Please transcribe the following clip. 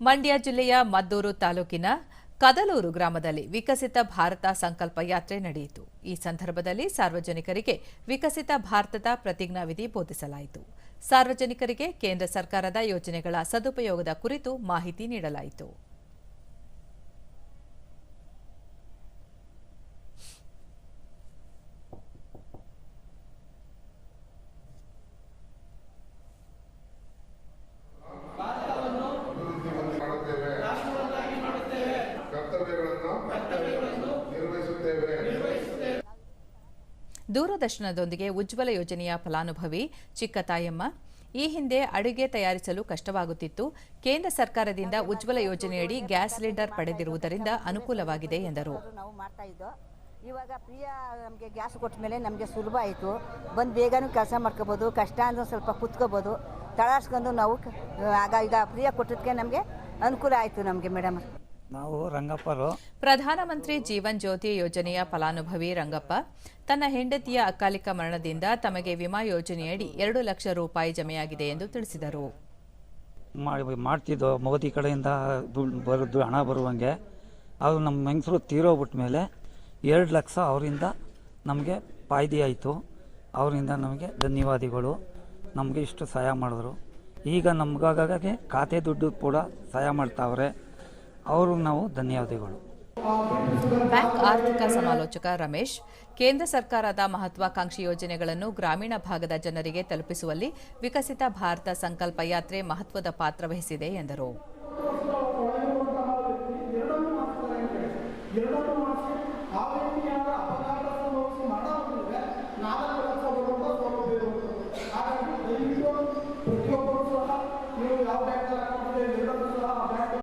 ಮಂಡ್ಯ ಜಿಲ್ಲೆಯ ಮದ್ದೂರು ತಾಲೂಕಿನ ಕದಲೂರು ಗ್ರಾಮದಲ್ಲಿ ವಿಕಸಿತ ಭಾರತ ಸಂಕಲ್ಪ ಯಾತ್ರೆ ನಡೆಯಿತು. ಈ ಸಂದರ್ಭದಲ್ಲಿ ಸಾರ್ವಜನಿಕರಿಗೆ ವಿಕಸಿತ ಭಾರತದ ಪ್ರತಿಜ್ಞಾವಿಧಿ ಬೋಧಿಸಲಾಯಿತು. ಸಾರ್ವಜನಿಕರಿಗೆ ಕೇಂದ್ರ ಸರ್ಕಾರದ ಯೋಜನೆಗಳ ಸದುಪಯೋಗದ ಕುರಿತು ಮಾಹಿತಿ ನೀಡಲಾಯಿತು. ದೂರದರ್ಶನದೊಂದಿಗೆ ಉಜ್ವಲ ಯೋಜನೆಯ ಫಲಾನುಭವಿ ಚಿಕ್ಕ ತಾಯಮ್ಮ ಈ ಹಿಂದೆ ಅಡುಗೆ ತಯಾರಿಸಲು ಕಷ್ಟವಾಗುತ್ತಿತ್ತು. ಕೇಂದ್ರ ಸರ್ಕಾರದಿಂದ ಉಜ್ವಲ ಯೋಜನೆಯಡಿ ಗ್ಯಾಸ್ ಸಿಲಿಂಡರ್ ಪಡೆದಿರುವುದರಿಂದ ಅನುಕೂಲವಾಗಿದೆ ಎಂದರು. ಇವಾಗ ಪ್ರಿಯ ನಮಗೆ ಗ್ಯಾಸ್ ಕೊಟ್ಟ ಮೇಲೆ ನಮಗೆ ಸುಲಭ ಆಯಿತು. ಬಂದು ಬೇಗನೂ ಕೆಲಸ ಮಾಡ್ಕೋಬೋದು, ಕಷ್ಟ ಅಂದ್ರೆ ಸ್ವಲ್ಪ ಕುತ್ಕೋಬೋದು. ತಳಾಡ್ಸ್ಕೊಂಡು ನಾವು, ಆಗ ಈಗ ಪ್ರಿಯ ಕೊಟ್ಟದಕ್ಕೆ ನಮಗೆ ಅನುಕೂಲ ಆಯಿತು ನಮಗೆ ಮೇಡಮ್. ನಾವು ರಂಗಪ್ಪರು. ಪ್ರಧಾನಮಂತ್ರಿ ಜೀವನ್ ಜ್ಯೋತಿ ಯೋಜನೆಯ ಫಲಾನುಭವಿ ರಂಗಪ್ಪ ತನ್ನ ಹೆಂಡತಿಯ ಅಕಾಲಿಕ ಮರಣದಿಂದ ತಮಗೆ ವಿಮಾ ಯೋಜನೆಯಡಿ ಎರಡು ಲಕ್ಷ ರೂಪಾಯಿ ಜಮೆಯಾಗಿದೆ ಎಂದು ತಿಳಿಸಿದರು. ಮಾಡಿ ಮಾಡ್ತಿದ್ದೋ ಮೋದಿ ಕಡೆಯಿಂದ ದುಡ್ಡು ಬರೋದು ಹಣ ಬರುವಂಗೆ ಅದು ನಮ್ಮ ಹೆಂಗಸರು ತೀರೋಗ್ಬಿಟ್ಟ ಮೇಲೆ ಎರಡು ಲಕ್ಷ ಅವರಿಂದ ನಮಗೆ ಫಾಯ್ದೆ ಆಯಿತು. ಅವರಿಂದ ನಮಗೆ ಧನ್ಯವಾದಿಗಳು. ನಮಗೆ ಇಷ್ಟು ಸಹಾಯ ಮಾಡಿದ್ರು. ಈಗ ನಮ್ಗಾಗೆ ಖಾತೆ ದುಡ್ಡು ಕೂಡ ಸಹಾಯ ಮಾಡ್ತಾವ್ರೆ. ಅವ್ರಿಗೆ ನಾವು ಧನ್ಯವಾದಗಳು. ಬ್ಯಾಂಕ್ ಆರ್ಥಿಕ ಸಮಾಲೋಚಕ ರಮೇಶ್ ಕೇಂದ್ರ ಸರ್ಕಾರದ ಮಹತ್ವಾಕಾಂಕ್ಷಿ ಯೋಜನೆಗಳನ್ನು ಗ್ರಾಮೀಣ ಭಾಗದ ಜನರಿಗೆ ತಲುಪಿಸುವಲ್ಲಿ ವಿಕಸಿತ ಭಾರತ ಸಂಕಲ್ಪ ಯಾತ್ರೆ ಮಹತ್ವದ ಪಾತ್ರ ವಹಿಸಿದೆ ಎಂದರು.